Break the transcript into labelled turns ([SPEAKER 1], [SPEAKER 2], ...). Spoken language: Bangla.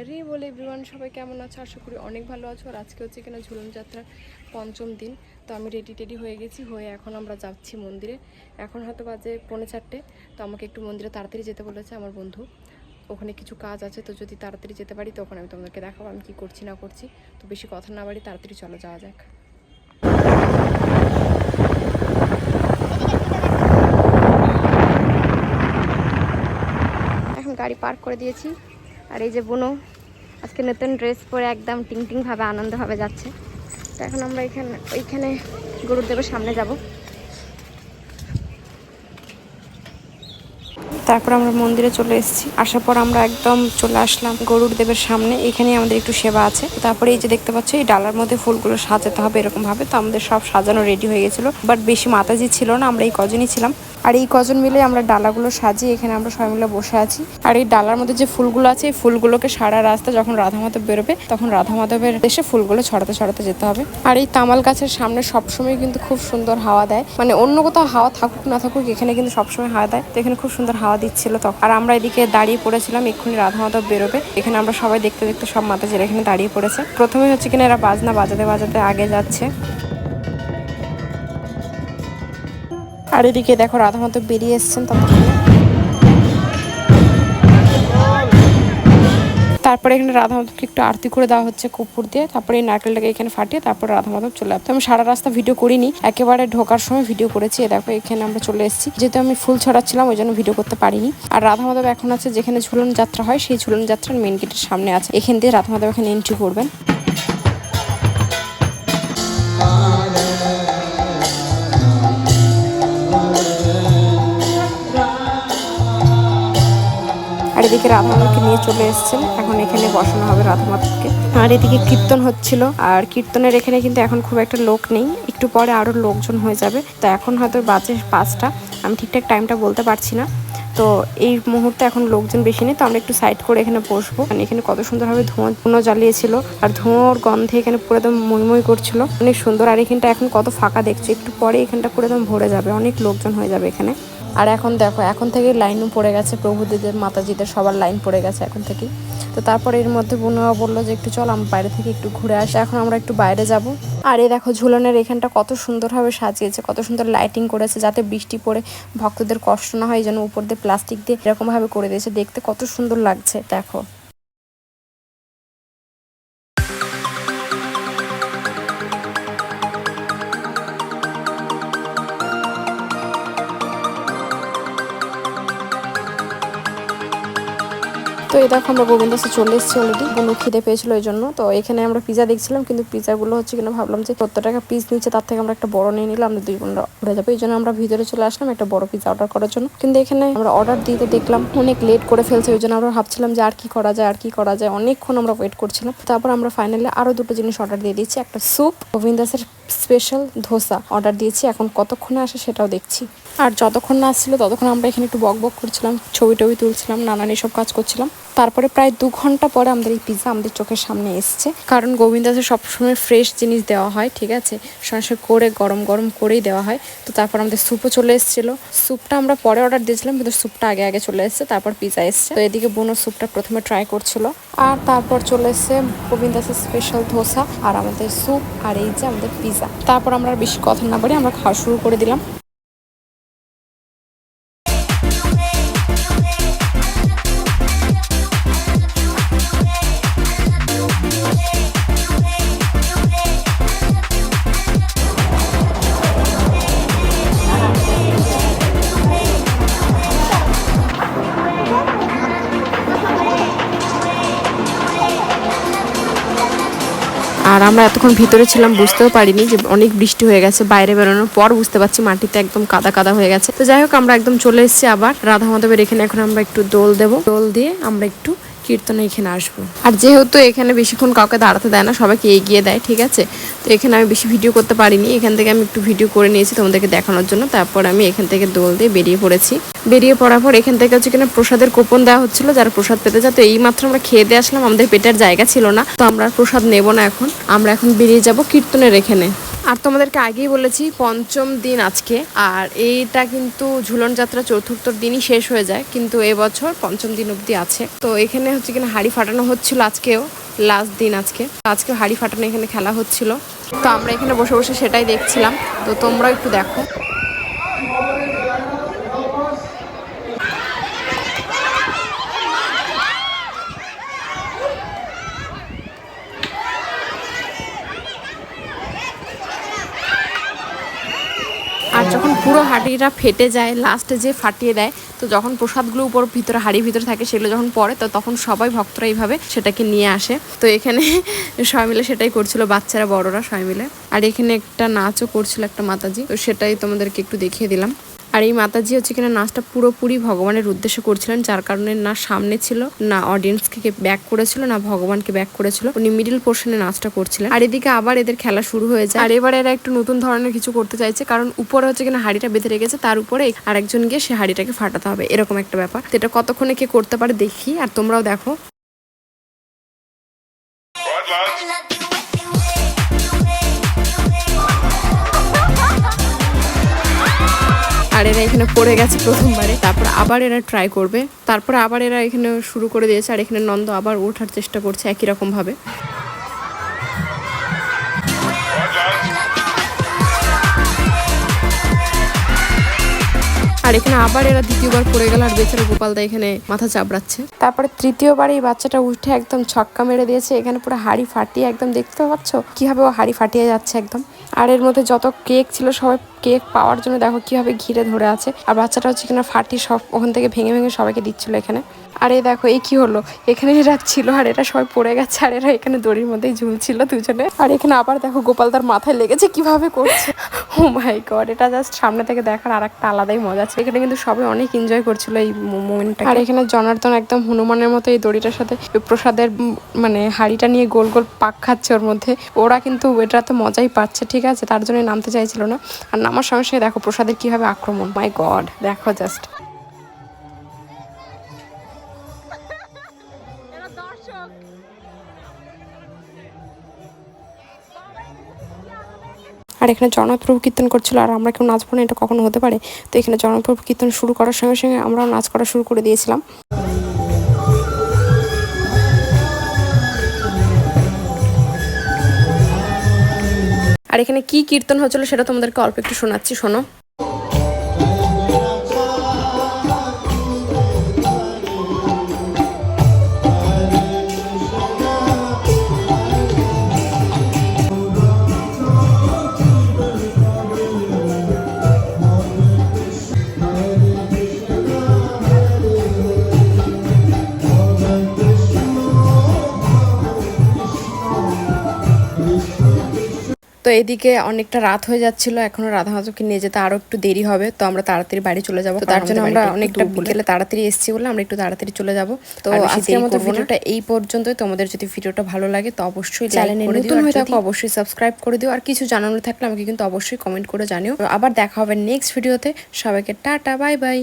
[SPEAKER 1] হ্যারি বলে এভরিওয়ান সবাই কেমন আছো? আশা করি অনেক ভালো আছো। আর আজকে হচ্ছে কিনা ঝুলন যাত্রার পঞ্চম দিন। তো আমি রেডি টেডি হয়ে গেছি, হয়ে এখন আমরা যাচ্ছি মন্দিরে। এখন হয়তো বাজে পৌনে চারটে। তো আমাকে একটু মন্দিরে তাড়াতাড়ি যেতে বলেছে আমার বন্ধু। ওখানে কিছু কাজ আছে, তো যদি তাড়াতাড়ি যেতে পারি, তখন আমি তোমাদেরকে দেখাবো আমি কী করছি, না করছি। তো বেশি কথা না বাড়ি, তাড়াতাড়ি চলো, যাওয়া যাক। গাড়ি পার্ক করে দিয়েছি। আর এই যে বুনো আজকে নতুন ড্রেস পরে একদম টিং টিং ভাবে আনন্দভাবে যাচ্ছে। তো এখন আমরা এখানে ওইখানে গুরুদেবের সামনে যাব। তারপর আমরা মন্দিরে চলে এসেছি। আসার পর আমরা একদম চলে আসলাম গরুর দেবের সামনে। এখানেই আমাদের একটু সেবা আছে। তারপরে এই যে দেখতে পাচ্ছ, এই ডালার মধ্যে ফুলগুলো সাজাতে হবে এরকম ভাবে তো আমাদের সব সাজানো রেডি হয়ে গেছিল। বাট বেশি মাতাজি ছিল না, আমরা এই কজনই ছিলাম। আর এই কজন মিলে আমরা ডালাগুলো সাজিয়ে এখানে আমরা সবাই মিলে বসে আছি। আর এই ডালার মধ্যে যে ফুলগুলো আছে, এই ফুলগুলোকে সারা রাস্তা যখন রাধা মাধব বেরোবে, তখন রাধা মাধবের দেশে ফুলগুলো ছড়াতে ছড়াতে যেতে হবে। আর এই তামাল গাছের সামনে সবসময় কিন্তু খুব সুন্দর হাওয়া দেয়। মানে অন্য কোথাও হাওয়া থাকুক না থাকুক, এখানে কিন্তু সবসময় হাওয়া দেয়। তো এখানে খুব সুন্দর হাওয়া দিচ্ছিল তখন। আর আমরা এদিকে দাঁড়িয়ে পড়েছিলাম এক্ষুনি রাধা মাধব বেরোবে। এখানে আমরা সবাই দেখতে দেখতে সব মাতাজিরা এখানে দাঁড়িয়ে পড়েছে। প্রথমে হচ্ছে কিনা এরা বাজনা বাজাতে বাজাতে আগে যাচ্ছে। আর এদিকে দেখো রাধা মাধব বেরিয়ে এসছেন তারপরে এখানে রাধা মাধবকে একটু আরতি করে দেওয়া হচ্ছে কপুর দিয়ে। তারপরে এই নারকেলটাকে এখানে ফাটিয়ে তারপরে রাধা মাধব চলে আসতো আমি সারা রাস্তা ভিডিও করিনি, একেবারে ঢোকার সময় ভিডিও করেছি। দেখো, এখানে আমরা চলে এসেছি। যেহেতু আমি ফুল ছড়াচ্ছিলাম, ওই জন্য ভিডিও করতে পারিনি। আর রাধা মাধব এখন আছে যেখানে ঝুলন যাত্রা হয়, সেই ঝুলন যাত্রার মেন গেটের সামনে আছে। এখান দিয়ে রাধা মাধব এখানে এন্ট্রি করবেন। এদিকে রাধা মাধবকে নিয়ে চলে এসেছেন। এখন এখানে বসানো হবে রাধা মাধবকে আর এদিকে কীর্তন হচ্ছিল। আর কীর্তনের এখানে কিন্তু এখন খুব একটা লোক নেই। একটু পরে আরও লোকজন হয়ে যাবে। তো এখন হয়তো বাজে পাঁচটা। আমি ঠিকঠাক টাইমটা বলতে পারছি না। তো এই মুহূর্তে এখন লোকজন বেশি নেই। তো আমরা একটু সাইড করে এখানে বসবো। মানে এখানে কত সুন্দরভাবে ধোঁয়া ধুনো জ্বালিয়েছিল। আর ধোঁয়ার গন্ধে এখানে পুরো একদম মইমই করছিল। অনেক সুন্দর। আর এখানটা এখন কত ফাঁকা দেখছ। একটু পরে এখানটা পুরো একদম ভরে যাবে। অনেক লোকজন হয়ে যাবে এখানে। আর এখন দেখো, এখন থেকে লাইনও পড়ে গেছে প্রভুদের মাতাজিদের সবার লাইন পড়ে গেছে এখন থেকেই। তো তারপরে এর মধ্যে বোনা বলল যে, একটু চল আমি বাইরে থেকে একটু ঘুরে আসি, এখন আমরা একটু বাইরে যাব। আর এ দেখো, ঝুলনের এখানটা কত সুন্দরভাবে সাজিয়েছে, কত সুন্দর লাইটিং করেছে, যাতে বৃষ্টি পড়ে, ভক্তদের কষ্ট না হয় যেন উপর দিয়ে প্লাস্টিক দিয়ে এরকমভাবে করে দিয়েছে, দেখতে কত সুন্দর লাগছে, দেখো। তো এই দেখো আমরা গোবিন্দাসে চলে এসেছি অলরেডি বুনু খিদে পেয়েছিল ওই জন্য। তো এখানে আমরা পিজা দেখছিলাম, কিন্তু পিজাগুলো হচ্ছে কিনা ভাবলাম যে সত্তর টাকা পিস নিচ্ছে, তার থেকে আমরা একটা বড় নিয়ে নিলাম, আমরা দুই বোনরা উঠে যাব। এই জন্য আমরা ভিতরে চলে আসলাম একটা বড় পিজা অর্ডার করার জন্য। কিন্তু এখানে আমরা অর্ডার দিতে দেখলাম, অনেক লেট করে ফেলছে, ওই জন্য আমরা ভাবছিলাম যে আর কি করা যায়, আর কি করা যায়। অনেকক্ষণ আমরা ওয়েট করছিলাম। তারপর আমরা ফাইনালি আরও দুটো জিনিস অর্ডার দিয়ে দিয়েছি একটা স্যুপ গোবিন্দাসের স্পেশাল ধোসা অর্ডার দিয়েছি। এখন কতক্ষণে আসে সেটাও দেখছি। আর যতক্ষণ না আসছিল, ততক্ষণ আমরা এখানে একটু বক বক করছিলাম, ছবি টবি তুলছিলাম, নানান এসব কাজ করছিলাম। তারপরে প্রায় দু ঘণ্টা পরে আমাদের এই পিৎজা আমাদের চোখের সামনে এসছে। কারণ গোবিন্দাসে সবসময় ফ্রেশ জিনিস দেওয়া হয়, ঠিক আছে? সরাসরি করে, গরম গরম করেই দেওয়া হয়। তো তারপর আমাদের স্যুপও চলে এসেছিল। স্যুপটা আমরা পরে অর্ডার দিয়েছিলাম, কিন্তু স্যুপটা আগে আগে চলে এসেছে, তারপর পিৎজা এসছে। তো এদিকে বোনো স্যুপটা প্রথমে ট্রাই করছিল। আর তারপর চলে এসছে গোবিন্দাসের স্পেশাল ধোসা আর আমাদের স্যুপ আর এই যে আমাদের পিৎজা তারপর আমরা বেশি কথা না বলে আমরা খাওয়া শুরু করে দিলাম। আর আমরা এতক্ষণ ভিতরে ছিলাম, বুঝতেও পারিনি যে অনেক বৃষ্টি হয়ে গেছে, বাইরে বেরোনোর পর বুঝতে পারছি মাটিতে একদম কাদা কাদা হয়ে গেছে। তো যাই হোক, আমরা একদম চলে এসেছি আবার। রাধা মাধবের এখানে এখন আমরা একটু দোল দেবো। দোল দিয়ে আমরা একটু কীর্তনে এখানে আসব। আর যেহেতু এখানে বেশিক্ষণ কাউকে দাঁড়াতে দেয় না, সবাইকে এগিয়ে দেয়, ঠিক আছে? তো এখানে আমি বেশি ভিডিও করতে পারিনি। এখান থেকে আমি একটু ভিডিও করে নিয়েছি তোমাদেরকে দেখানোর জন্য। তারপর আমি এখান থেকে দোল দিয়ে বেরিয়ে পড়েছি। বেরিয়ে পড়ার পর এখান থেকে হচ্ছে প্রসাদের কোপন দেওয়া হচ্ছিল, যারা প্রসাদ পেতে যায় তো এই মাত্র আমরা খেয়ে দিয়ে আসলাম, আমাদের পেটের জায়গা ছিল না। তো আমরা প্রসাদ নেব না এখন। আমরা এখন বেরিয়ে যাব কীর্তনের এখানে। আর তোমাদেরকে আগেই বলেছি, পঞ্চম দিন আজকে। আর এইটা কিন্তু ঝুলন যাত্রা চতুর্থ দিনই শেষ হয়ে যায়, কিন্তু এবছর পঞ্চম দিন অবধি আছে। তো এখানে হচ্ছে কিনা হাড়ি ফাটানো হচ্ছিল আজকেও লাস্ট দিন আজকে। আজকে হাড়ি ফাটানো এখানে খেলা হচ্ছিল। তো আমরা এখানে বসে বসে সেটাই দেখছিলাম। তো তোমরাও একটু দেখো আর যখন পুরো হাঁড়িটা ফেটে যায় লাস্টে যে ফাটিয়ে দেয়, তো যখন প্রসাদগুলো উপর ভিতরে, হাড়ির ভিতরে থাকে, সেগুলো যখন পড়ে, তো তখন সবাই ভক্তরা এইভাবে সেটাকে নিয়ে আসে। তো এখানে সবাই মিলে সেটাই করছিল, বাচ্চারা, বড়রা সবাই মিলে। আর এখানে একটা নাচও করছিল একটা মাতাজি, তো সেটাই তোমাদেরকে একটু দেখিয়ে দিলাম। আর এই মাতাজি হচ্ছে কিনা নাচটা পুরোপুরি ভগবানের উদ্দেশ্যে করছিলেন, যার কারণে না সামনে ছিল, না অডিয়েন্সকে ব্যাক করেছিল, না ভগবানকে ব্যাক করেছিল। উনি মিডিল পোর্শনে নাচটা করছিলেন। আর এদিকে আবার এদের খেলা শুরু হয়ে যায়। আর এবার এরা একটু নতুন ধরনের কিছু করতে চাইছে, কারণ উপরে হচ্ছে কিনা হাড়িটা বেঁধে রেখেছে, তার উপরে আরেকজন গিয়ে সে হাড়িটাকে ফাটাতে হবে, এরকম একটা ব্যাপার। এটা কতক্ষণে কে করতে পারে দেখি, আর তোমরাও দেখো। আর এরা এখানে পড়ে গেছে প্রথমবারে, তারপর আবার এরা ট্রাই করবে, তারপর আবার এরা এখানে শুরু করে দিয়েছে, আর এখানে নন্দ আবার ওঠার চেষ্টা করছে একই রকম আর এখানে আবার এরা দ্বিতীয়বার পড়ে গেল আর বেচারা গোপালদা এখানে মাথা চাপড়াচ্ছে। তারপরে তৃতীয়বার এই বাচ্চাটা উঠে একদম ছক্কা মেরে দিয়েছে, এখানে পুরো হাড়ি ফাটিয়ে একদম, দেখতে পাচ্ছ? কীভাবে ও হাড়ি ফাটিয়ে যাচ্ছে একদম। আর এর মধ্যে যত কেক ছিল, সবাই কেক পাওয়ার জন্য দেখো কীভাবে ঘিরে ধরে আছে। আর বাচ্চাটা হচ্ছে এখানে ফাটি সব ওখান থেকে ভেঙে ভেঙে সবাইকে দিচ্ছিল এখানে। আর দেখো এই কি হলো? এখানে ছিল আর এরা সবাই পড়ে গেছে আর এরা এখানে দড়ির মধ্যেই ঝুলছিল দুজনে। আর এখানে আবার দেখো, গোপাল তার মাথায় লেগেছে, কীভাবে করছে? ও মাই গড এটা জাস্ট সামনে থেকে দেখার আর একটা আলাদাই মজা আছে। এখানে কিন্তু সবাই অনেক এনজয় করছিল এই মোমেন্টটা আর এখানে জনার্দন একদম হনুমানের মতো এই দড়িটার সাথে প্রসাদের মানে হাড়িটা নিয়ে গোল গোল পাক খাচ্ছে ওর মধ্যে। ওরা কিন্তু এটা তো মজাই পাচ্ছে, ঠিক আছে? তার জন্য নামতে চাইছিল না। আর নামার সঙ্গে সঙ্গে দেখো, প্রসাদের কীভাবে আক্রমণ। মাই গড দেখো জাস্ট এখানে জনপ্রভু কীর্তন করছিল, আর আমরা কেউ নাচবো না, এটা কখনো হতে পারে। তো এখানে জনপ্রভু কীর্তন শুরু করার সঙ্গে সঙ্গে আমরাও নাচ করা শুরু করে দিয়েছিলাম। আর এখানে কি কীর্তন হচ্ছিল সেটা তোমাদেরকে অল্প একটু শোনাচ্ছি, শোনো। এদিকে অনেকটা রাত হয়ে যাচ্ছিল এখনও রাধা মাধবকে নিয়ে যেতে আরও একটু দেরি হবে তো আমরা তাড়াতাড়ি বাড়ি চলে যাব। তার জন্য আমরা অনেকটা বিকেলে তাড়াতাড়ি এসেছি বলে আমরা একটু তাড়াতাড়ি চলে যাব। তো আজকের মতো ভিডিওটা এই পর্যন্তই। তোমাদের যদি ভিডিওটা ভালো লাগে তো অবশ্যই চ্যানেলে নতুন হয়ে থাকো অবশ্যই সাবস্ক্রাইব করে দিও। আর কিছু জানানোর থাকলে আমাকে কিন্তু অবশ্যই কমেন্ট করে জানিও। আবার দেখা হবে নেক্সট ভিডিওতে সবাইকে টাটা বাই বাই